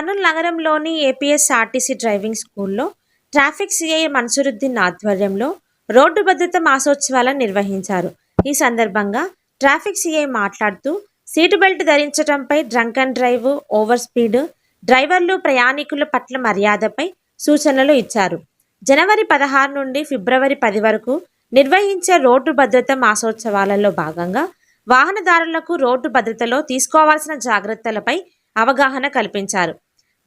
కర్నూలు నగరంలోని APSRTC driving స్కూల్లో traffic CI Mansuruddin ఆధ్వర్యంలో రోడ్డు భద్రత మాసోత్సవాలను నిర్వహించారు. ఈ సందర్భంగా ట్రాఫిక్ సిఐ మాట్లాడుతూ seat belt ధరించడంపై drunk and drive over speed డ్రైవర్లు ప్రయాణికుల పట్ల మర్యాదపై సూచనలు ఇచ్చారు. జనవరి పదహారు నుండి ఫిబ్రవరి పది వరకు నిర్వహించే రోడ్డు భద్రత మాసోత్సవాలలో భాగంగా వాహనదారులకు రోడ్డు భద్రతలో తీసుకోవాల్సిన జాగ్రత్తలపై అవగాహన కల్పించారు.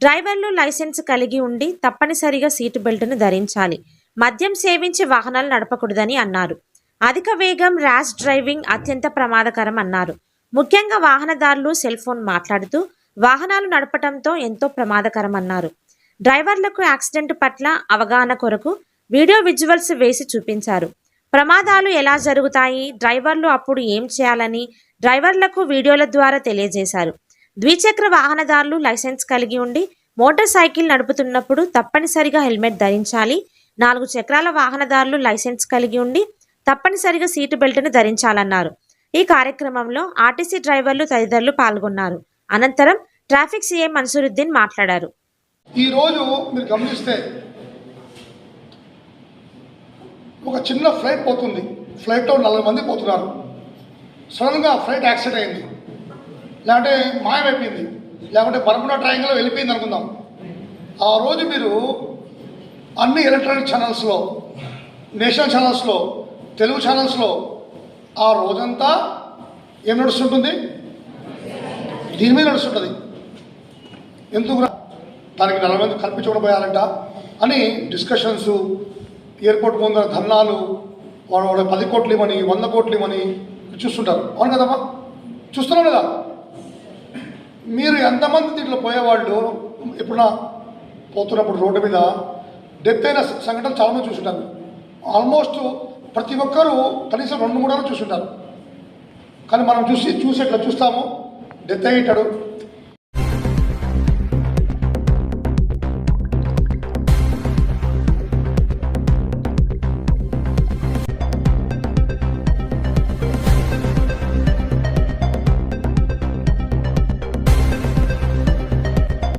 డ్రైవర్లు లైసెన్స్ కలిగి ఉండి తప్పనిసరిగా సీటు బెల్ట్ను ధరించాలి. మద్యం సేవించి వాహనాలు నడపకూడదని అన్నారు. అధిక వేగం ర్యాష్ డ్రైవింగ్ అత్యంత ప్రమాదకరం అన్నారు. ముఖ్యంగా వాహనదారులు సెల్ ఫోన్ మాట్లాడుతూ వాహనాలు నడపటంతో ఎంతో ప్రమాదకరం అన్నారు. డ్రైవర్లకు యాక్సిడెంట్ పట్ల అవగాహన కొరకు వీడియో విజువల్స్ వేసి చూపించారు. ప్రమాదాలు ఎలా జరుగుతాయి? డ్రైవర్లు అప్పుడు ఏం చేయాలని డ్రైవర్లకు వీడియోల ద్వారా తెలియజేశారు. ద్విచక్ర వాహనదారులు లైసెన్స్ కలిగి ఉండి మోటార్ సైకిల్ నడుపుతున్నప్పుడు తప్పనిసరిగా హెల్మెట్ ధరించాలి. నాలుగు చక్రాల వాహనదారులు లైసెన్స్ కలిగి ఉండి తప్పనిసరిగా సీటు బెల్ట్ను ధరించాలన్నారు. ఈ కార్యక్రమంలో ఆర్టీసీ డ్రైవర్లు తదితరులు పాల్గొన్నారు. అనంతరం ట్రాఫిక్ సీఎం మన్సూరుద్దీన్ మాట్లాడారు. ఈరోజు మీరు గమనిస్తే ఒక చిన్న ఫ్లైట్ పోతుంది. ఫ్లైట్లో నలభై మంది పోతున్నారు. సడన్గా ఫ్లైట్ యాక్సిడెంట్ అయింది. లేకపోతే మాయమైపోయింది. లేకుంటే బర్ముడా ట్రయాంగిల్లో వెళ్ళిపోయింది అనుకుందాం. ఆ రోజు మీరు అన్ని ఎలక్ట్రానిక్ ఛానల్స్లో నేషనల్ ఛానల్స్లో తెలుగు ఛానల్స్లో ఆ రోజంతా ఏం నడుస్తుంటుంది? దీని మీద నడుస్తుంటుంది. ఎందుకు దానికి నలభై మంది కల్పించకపోయారంట అని డిస్కషన్స్ ఎయిర్పోర్ట్ ముందర ధర్నాలు వాడు వాడు పది కోట్లు ఇవ్వని వంద కోట్లు ఇవ్వని చూస్తుంటారు. అవును కదమ్మా? చూస్తున్నాం కదా? మీరు ఎంతమంది దీంట్లో పోయేవాళ్ళు? ఎప్పుడన్నా పోతున్నప్పుడు రోడ్డు మీద డెత్ అయిన సంఘటన చాలామంది చూసుంటారు. ఆల్మోస్ట్ ప్రతి ఒక్కరూ కనీసం రెండు మూడు చూసుంటారు. కానీ మనం చూసి చూసేట్లా చూస్తాము. డెత్ అయ్యేటాడు